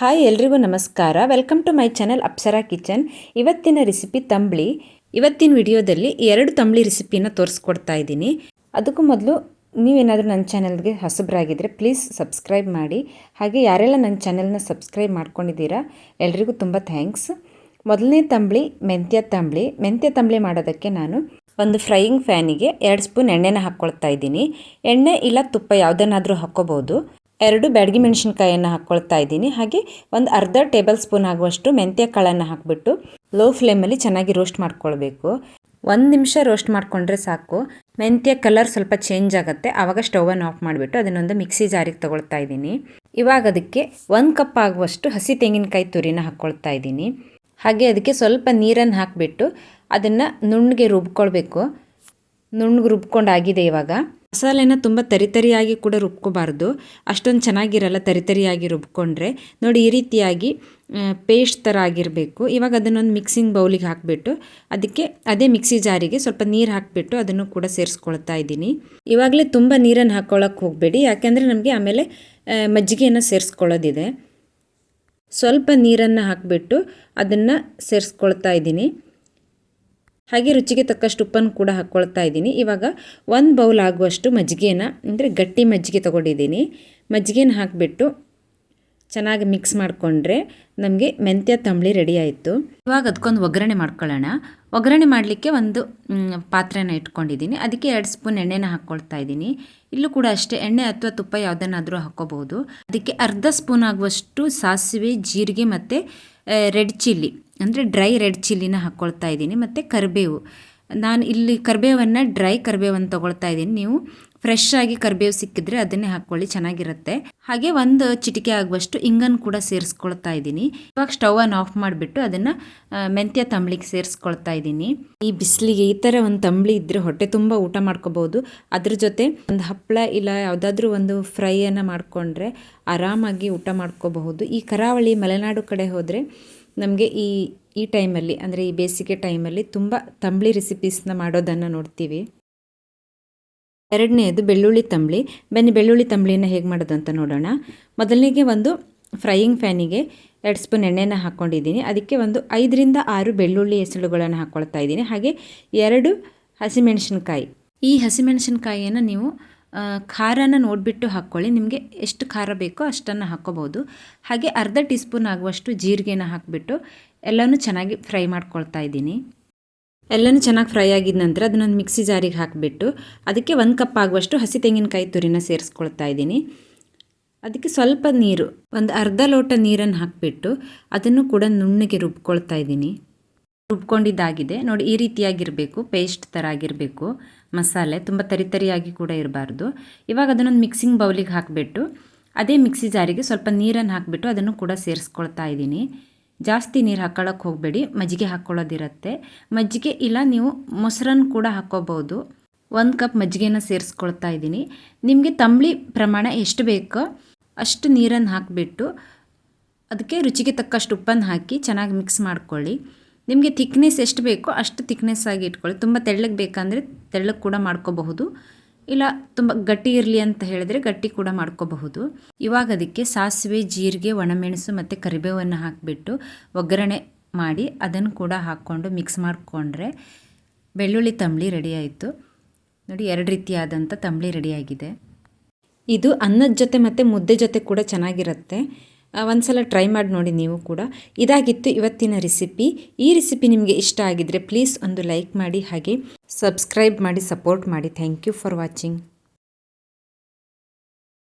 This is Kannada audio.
ಹಾಯ್ ಎಲ್ರಿಗೂ ನಮಸ್ಕಾರ. Welcome to my channel Apsara kitchen ಇವತ್ತಿನ ರೆಸಿಪಿ ತಂಬ್ಳಿ. ಇವತ್ತಿನ ವಿಡಿಯೋದಲ್ಲಿ ಎರಡು ತಂಬ್ಳಿ ರೆಸಿಪಿನ ತೋರಿಸ್ಕೊಡ್ತಾ ಇದ್ದೀನಿ. ಅದಕ್ಕೂ ಮೊದಲು ನೀವೇನಾದರೂ ನನ್ನ ಚಾನಲ್ಗೆ ಹೊಸಬರಾಗಿದ್ದರೆ ಪ್ಲೀಸ್ ಸಬ್ಸ್ಕ್ರೈಬ್ ಮಾಡಿ. ಹಾಗೆ ಯಾರೆಲ್ಲ ನನ್ನ ಚಾನಲ್ನ ಸಬ್ಸ್ಕ್ರೈಬ್ ಮಾಡ್ಕೊಂಡಿದ್ದೀರಾ, ಎಲ್ರಿಗೂ ತುಂಬ ಥ್ಯಾಂಕ್ಸ್ ಮೊದಲನೇ ತಂಬ್ಳಿ ಮೆಂತ್ಯ ತಂಬ್ಳಿ. ಮೆಂತ್ಯ ತಂಬ್ಳಿ ಮಾಡೋದಕ್ಕೆ ನಾನು ಒಂದು ಫ್ರೈಯಿಂಗ್ ಫ್ಯಾನಿಗೆ ಎರಡು ಸ್ಪೂನ್ ಎಣ್ಣೆನ ಹಾಕ್ಕೊಳ್ತಾ ಇದ್ದೀನಿ. ಎಣ್ಣೆ ಇಲ್ಲ ತುಪ್ಪ ಯಾವುದನ್ನಾದರೂ ಹಾಕ್ಕೋಬೋದು. ಎರಡು ಬ್ಯಾಡಗಿ ಮೆಣಸಿನ್ಕಾಯನ್ನು ಹಾಕ್ಕೊಳ್ತಾ ಇದ್ದೀನಿ. ಹಾಗೆ ಒಂದು ಅರ್ಧ ಟೇಬಲ್ ಸ್ಪೂನ್ ಆಗುವಷ್ಟು ಮೆಂತ್ಯ ಕಾಳನ್ನು ಹಾಕಿಬಿಟ್ಟು ಲೋ ಫ್ಲೇಮಲ್ಲಿ ಚೆನ್ನಾಗಿ ರೋಸ್ಟ್ ಮಾಡ್ಕೊಳ್ಬೇಕು. ಒಂದು ನಿಮಿಷ ರೋಸ್ಟ್ ಮಾಡಿಕೊಂಡ್ರೆ ಸಾಕು. ಮೆಂತ್ಯ ಕಲರ್ ಸ್ವಲ್ಪ ಚೇಂಜ್ ಆಗುತ್ತೆ. ಆವಾಗ ಸ್ಟೌವನ್ನು ಆಫ್ ಮಾಡಿಬಿಟ್ಟು ಅದನ್ನೊಂದು ಮಿಕ್ಸಿ ಜಾರಿಗೆ ತೊಗೊಳ್ತಾ ಇದ್ದೀನಿ. ಇವಾಗ ಅದಕ್ಕೆ ಒಂದು ಕಪ್ ಆಗುವಷ್ಟು ಹಸಿ ತೆಂಗಿನಕಾಯಿ ತುರಿನ ಹಾಕ್ಕೊಳ್ತಾ ಇದ್ದೀನಿ. ಹಾಗೆ ಅದಕ್ಕೆ ಸ್ವಲ್ಪ ನೀರನ್ನು ಹಾಕಿಬಿಟ್ಟು ಅದನ್ನು ನುಣ್ಣಗೆ ರುಬ್ಕೊಳ್ಬೇಕು. ನುಣ್ಣಗೆ ರುಬ್ಕೊಂಡಾಗಿದೆ ಇವಾಗ. ಮಸಾಲೆನ ತುಂಬ ತರಿತರಿಯಾಗಿ ಕೂಡ ರುಬ್ಕೋಬಾರ್ದು. ಅಷ್ಟೊಂದು ಚೆನ್ನಾಗಿರಲ್ಲ ತರಿತರಿಯಾಗಿ ರುಬ್ಕೊಂಡ್ರೆ. ನೋಡಿ ಈ ರೀತಿಯಾಗಿ ಪೇಸ್ಟ್ ಥರ ಆಗಿರಬೇಕು. ಇವಾಗ ಅದನ್ನೊಂದು ಮಿಕ್ಸಿಂಗ್ ಬೌಲಿಗೆ ಹಾಕಿಬಿಟ್ಟು, ಅದಕ್ಕೆ ಅದೇ ಮಿಕ್ಸಿ ಜಾರಿಗೆ ಸ್ವಲ್ಪ ನೀರು ಹಾಕಿಬಿಟ್ಟು ಅದನ್ನು ಕೂಡ ಸೇರಿಸ್ಕೊಳ್ತಾ ಇದ್ದೀನಿ. ಇವಾಗಲೇ ತುಂಬ ನೀರನ್ನು ಹಾಕ್ಕೊಳ್ಳೋಕೆ ಹೋಗಬೇಡಿ. ಯಾಕೆಂದರೆ ನಮಗೆ ಆಮೇಲೆ ಮಜ್ಜಿಗೆಯನ್ನು ಸೇರಿಸ್ಕೊಳ್ಳೋದಿದೆ. ಸ್ವಲ್ಪ ನೀರನ್ನು ಹಾಕಿಬಿಟ್ಟು ಅದನ್ನು ಸೇರಿಸ್ಕೊಳ್ತಾ ಇದ್ದೀನಿ. ಹಾಗೆ ರುಚಿಗೆ ತಕ್ಕಷ್ಟು ಉಪ್ಪನ್ನು ಕೂಡ ಹಾಕ್ಕೊಳ್ತಾ ಇದ್ದೀನಿ. ಇವಾಗ ಒಂದು ಬೌಲ್ ಆಗುವಷ್ಟು ಮಜ್ಜಿಗೆನ ಅಂದರೆ ಗಟ್ಟಿ ಮಜ್ಜಿಗೆ ತೊಗೊಂಡಿದ್ದೀನಿ. ಮಜ್ಜಿಗೆನ ಹಾಕಿಬಿಟ್ಟು ಚೆನ್ನಾಗಿ ಮಿಕ್ಸ್ ಮಾಡಿಕೊಂಡ್ರೆ ನಮಗೆ ಮೆಂತ್ಯ, ತಂಬಳಿ ರೆಡಿ ಆಯಿತು. ಇವಾಗ ಅದಕ್ಕೊಂದು ಒಗ್ಗರಣೆ ಮಾಡ್ಕೊಳ್ಳೋಣ. ಒಗ್ಗರಣೆ ಮಾಡಲಿಕ್ಕೆ ಒಂದು ಪಾತ್ರೆನ ಇಟ್ಕೊಂಡಿದ್ದೀನಿ. ಅದಕ್ಕೆ ಎರಡು ಸ್ಪೂನ್ ಎಣ್ಣೆನ ಹಾಕ್ಕೊಳ್ತಾ ಇದ್ದೀನಿ. ಇಲ್ಲೂ ಕೂಡ ಅಷ್ಟೇ, ಎಣ್ಣೆ ಅಥವಾ ತುಪ್ಪ ಯಾವುದನ್ನಾದರೂ ಹಾಕ್ಕೋಬಹುದು ಅದಕ್ಕೆ ಅರ್ಧ ಸ್ಪೂನ್ ಆಗುವಷ್ಟು ಸಾಸಿವೆ, ಜೀರಿಗೆ ಮತ್ತು ರೆಡ್ ಚಿಲ್ಲಿ ಅಂದರೆ ಡ್ರೈ ರೆಡ್ ಚಿಲ್ಲಿನ ಹಾಕ್ಕೊಳ್ತಾ ಇದ್ದೀನಿ. ಮತ್ತು ಕರಿಬೇವು. ನಾನು ಇಲ್ಲಿ ಕರಿಬೇವನ್ನು ಡ್ರೈ ಕರಿಬೇವನ್ನು ತೊಗೊಳ್ತಾ ಇದ್ದೀನಿ. ನೀವು ಫ್ರೆಶ್ ಆಗಿ ಕರಿಬೇವು ಸಿಕ್ಕಿದ್ರೆ ಅದನ್ನೇ ಹಾಕ್ಕೊಳ್ಳಿ ಚೆನ್ನಾಗಿರುತ್ತೆ. ಹಾಗೆ ಒಂದು ಚಿಟಿಕೆ ಆಗುವಷ್ಟು ಇಂಗನ್ನು ಕೂಡ ಸೇರಿಸ್ಕೊಳ್ತಾ ಇದ್ದೀನಿ. ಇವಾಗ ಸ್ಟವನ್ನು ಆಫ್ ಮಾಡಿಬಿಟ್ಟು ಅದನ್ನು ಮೆಂತ್ಯ ತಂಬ್ಳಿಗೆ ಸೇರಿಸ್ಕೊಳ್ತಾ ಇದ್ದೀನಿ. ಈ ಬಿಸಿಲಿಗೆ ಈ ಥರ ಒಂದು ತಂಬ್ಳಿ ಇದ್ದರೆ ಹೊಟ್ಟೆ ತುಂಬ ಊಟ ಮಾಡ್ಕೋಬೋದು ಅದ್ರ ಜೊತೆ ಒಂದು ಹಪ್ಪಳ ಇಲ್ಲ ಯಾವುದಾದ್ರೂ ಒಂದು ಫ್ರೈಯನ್ನು ಮಾಡಿಕೊಂಡ್ರೆ ಆರಾಮಾಗಿ ಊಟ ಮಾಡ್ಕೋಬಹುದು. ಈ ಕರಾವಳಿ ಮಲೆನಾಡು ಕಡೆ ಹೋದರೆ ನಮಗೆ ಈ ಈ ಟೈಮಲ್ಲಿ, ಅಂದರೆ ಈ ಬೇಸಿಗೆ ಟೈಮಲ್ಲಿ ತುಂಬ ತಂಬ್ಳಿ ರೆಸಿಪೀಸ್ನ ಮಾಡೋದನ್ನು ನೋಡ್ತೀವಿ. ಎರಡನೇದು ಬೆಳ್ಳುಳ್ಳಿ ತಂಬ್ಳಿ. ಬನ್ನಿ, ಬೆಳ್ಳುಳ್ಳಿ ತಂಬಳಿನ ಹೇಗೆ ಮಾಡೋದು ಅಂತ ನೋಡೋಣ. ಮೊದಲನೇಗೆ ಒಂದು ಫ್ರೈಯಿಂಗ್ ಫ್ಯಾನಿಗೆ ಎರಡು ಸ್ಪೂನ್ ಎಣ್ಣೆನ ಹಾಕ್ಕೊಂಡಿದ್ದೀನಿ. ಅದಕ್ಕೆ ಒಂದು ಐದರಿಂದ ಆರು ಬೆಳ್ಳುಳ್ಳಿ ಹೆಸಳುಗಳನ್ನು ಹಾಕ್ಕೊಳ್ತಾ ಇದ್ದೀನಿ. ಹಾಗೆ ಎರಡು ಹಸಿಮೆಣಸಿನ್ಕಾಯಿ. ಈ ಹಸಿಮೆಣಸಿನ್ಕಾಯಿಯನ್ನು ನೀವು ಖಾರನ ನೋಡಿಬಿಟ್ಟು ಹಾಕ್ಕೊಳ್ಳಿ. ನಿಮಗೆ ಎಷ್ಟು ಖಾರ ಬೇಕೋ ಅಷ್ಟನ್ನು ಹಾಕ್ಕೋಬೋದು. ಹಾಗೆ ಅರ್ಧ ಟೀ ಸ್ಪೂನ್ ಆಗುವಷ್ಟು ಜೀರಿಗೆನ ಹಾಕಿಬಿಟ್ಟು ಎಲ್ಲನೂ ಚೆನ್ನಾಗಿ ಫ್ರೈ ಮಾಡ್ಕೊಳ್ತಾ ಇದ್ದೀನಿ. ಎಲ್ಲನೂ ಚೆನ್ನಾಗಿ ಫ್ರೈ ಆಗಿದ ನಂತರ ಅದನ್ನೊಂದು ಮಿಕ್ಸಿ ಜಾರಿಗೆ ಹಾಕಿಬಿಟ್ಟು ಅದಕ್ಕೆ ಒಂದು ಕಪ್ ಆಗುವಷ್ಟು ಹಸಿ ತೆಂಗಿನಕಾಯಿ ತುರಿನ ಸೇರಿಸ್ಕೊಳ್ತಾ ಇದ್ದೀನಿ. ಅದಕ್ಕೆ ಸ್ವಲ್ಪ ನೀರು, ಒಂದು ಅರ್ಧ ಲೋಟ ನೀರನ್ನು ಹಾಕಿಬಿಟ್ಟು ಅದನ್ನು ಕೂಡ ನುಣ್ಣಗೆ ರುಬ್ಕೊಳ್ತಾ ಇದ್ದೀನಿ. ರುಬ್ಕೊಂಡಿದ್ದಾಗಿದೆ. ನೋಡಿ, ಈ ರೀತಿಯಾಗಿರಬೇಕು, ಪೇಸ್ಟ್ ಥರ ಆಗಿರಬೇಕು. ಮಸಾಲೆ ತುಂಬ ತರಿತರಿಯಾಗಿ ಕೂಡ ಇರಬಾರ್ದು. ಇವಾಗ ಅದನ್ನೊಂದು ಮಿಕ್ಸಿಂಗ್ ಬೌಲಿಗೆ ಹಾಕಿಬಿಟ್ಟು, ಅದೇ ಮಿಕ್ಸಿ ಜಾರಿಗೆ ಸ್ವಲ್ಪ ನೀರನ್ನು ಹಾಕಿಬಿಟ್ಟು ಅದನ್ನು ಕೂಡ ಸೇರಿಸ್ಕೊಳ್ತಾ ಇದ್ದೀನಿ. ಜಾಸ್ತಿ ನೀರು ಹಾಕ್ಕೊಳ್ಳೋಕೆ ಹೋಗಬೇಡಿ, ಮಜ್ಜಿಗೆ ಹಾಕ್ಕೊಳ್ಳೋದಿರುತ್ತೆ. ಮಜ್ಜಿಗೆ ಇಲ್ಲ, ನೀವು ಮೊಸರನ್ನು ಕೂಡ ಹಾಕ್ಕೋಬೋದು. ಒಂದು ಕಪ್ ಮಜ್ಜಿಗೆನ ಸೇರಿಸ್ಕೊಳ್ತಾ ಇದ್ದೀನಿ. ನಿಮಗೆ ತಂಬಳಿ ಪ್ರಮಾಣ ಎಷ್ಟು ಬೇಕೋ ಅಷ್ಟು ನೀರನ್ನು ಹಾಕಿಬಿಟ್ಟು, ಅದಕ್ಕೆ ರುಚಿಗೆ ತಕ್ಕಷ್ಟು ಉಪ್ಪನ್ನು ಹಾಕಿ ಚೆನ್ನಾಗಿ ಮಿಕ್ಸ್ ಮಾಡ್ಕೊಳ್ಳಿ. ನಿಮಗೆ ಥಿಕ್ನೆಸ್ ಎಷ್ಟು ಬೇಕೋ ಅಷ್ಟು ಥಿಕ್ನೆಸ್ ಆಗಿ ಇಟ್ಕೊಳ್ಳಿ. ತುಂಬ ತೆಳ್ಳಗೆ ಬೇಕಂದರೆ ತೆಳ್ಳಗೆ ಕೂಡ ಮಾಡ್ಕೋಬಹುದು. ಇಲ್ಲ ತುಂಬ ಗಟ್ಟಿ ಇರಲಿ ಅಂತ ಹೇಳಿದ್ರೆ ಗಟ್ಟಿ ಕೂಡ ಮಾಡ್ಕೋಬಹುದು. ಇವಾಗ ಅದಕ್ಕೆ ಸಾಸಿವೆ, ಜೀರಿಗೆ, ಒಣಮೆಣಸು ಮತ್ತು ಕರಿಬೇವನ್ನು ಹಾಕಿಬಿಟ್ಟು ಒಗ್ಗರಣೆ ಮಾಡಿ ಅದನ್ನು ಕೂಡ ಹಾಕ್ಕೊಂಡು ಮಿಕ್ಸ್ ಮಾಡಿಕೊಂಡ್ರೆ ಬೆಳ್ಳುಳ್ಳಿ ತಂಬಳಿ ರೆಡಿ ಆಯಿತು. ನೋಡಿ ಎರಡು ರೀತಿಯಾದಂಥ ತಂಬಳಿ ರೆಡಿಯಾಗಿದೆ ಇದು ಅನ್ನದ ಜೊತೆ ಮತ್ತು ಮುದ್ದೆ ಜೊತೆ ಕೂಡ ಚೆನ್ನಾಗಿರುತ್ತೆ. ಒಂದು ಸಲ ಟ್ರೈ ಮಾಡಿ ನೋಡಿ ನೀವು ಕೂಡ. ಇದಾಗಿತ್ತು ಇವತ್ತಿನ ರೆಸಿಪಿ ಈ ರೆಸಿಪಿ ನಿಮಗೆ ಇಷ್ಟ ಆಗಿದ್ದರೆ ಪ್ಲೀಸ್ ಒಂದು ಲೈಕ್ ಮಾಡಿ ಹಾಗೆ ಸಬ್ಸ್ಕ್ರೈಬ್ ಮಾಡಿ ಸಪೋರ್ಟ್ ಮಾಡಿ. Thank you for watching